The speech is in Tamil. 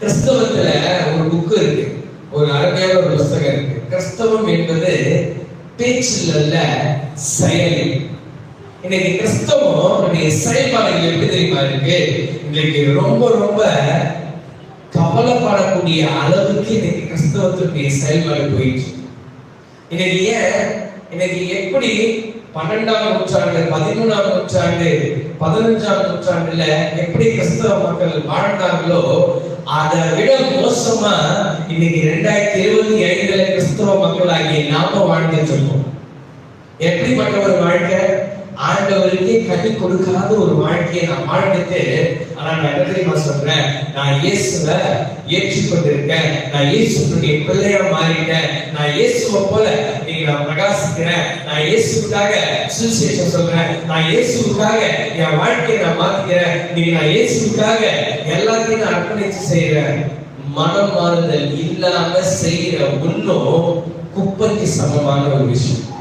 கிறிஸ்தவத்துல ஒரு புக்கு இருக்கு. ஒரு அருமையான ஒரு புஸ்தகம் இருக்கு. கிறிஸ்தவம் என்பது பேச்சில் அல்ல செயலில். இன்னைக்கு கிறிஸ்தவம் நம்முடைய செயல்பாடுகள் எப்படி தெரியுமா இருக்கு? இன்னைக்கு ரொம்ப ரொம்ப கவலைப்படக்கூடிய அளவுக்கு இன்னைக்கு கிறிஸ்தவத்தினுடைய செயல்பாடு போயிடுச்சு இன்னைக்கு ஏன் இன்னைக்கு எப்படி பன்னெண்டாம் நூற்றாண்டு பதிமூணாம் நூற்றாண்டு பதினஞ்சாம் நூற்றாண்டுல எப்படி கிறிஸ்தவ மக்கள் வாழ்ந்தாங்களோ அதை விட மோசமா இன்னைக்கு ரெண்டாயிரத்தி இருபத்தி ஐந்துல கிறிஸ்தவ மக்களாகிய நாம வாழ்ந்துட்டு இருக்கோம். எப்படிப்பட்ட ஒரு வாழ்க்கை? ஆண்டவருக்கே கட்டி கொடுக்காத ஒரு வாழ்க்கையை நான் வாழ்ந்துட்டு ஆனா நான் என்ன தெரியுமா சொல்றேன்? நான் இயேசுவ ஏற்றுக்கொண்டிருக்கேன். நான் இயேசுடைய பிள்ளையா மாறிட்டேன் நான் இயேசுவை போல நீங்க நான் பிரகாசிக்கிறேன். நான் இயேசுக்காக சுவிசேஷம் சொல்றேன். நான் இயேசுக்காக என் வாழ்க்கையை நான் மாத்திக்கிறேன். நீங்க நான் இயேசுக்காக எல்லாத்தையும் நான் அர்ப்பணிச்சு செய்யறேன் மனம் மாறுதல் இல்லாம செய்யற ஒன்றும் குப்பைக்கு சமமான ஒரு விஷயம்.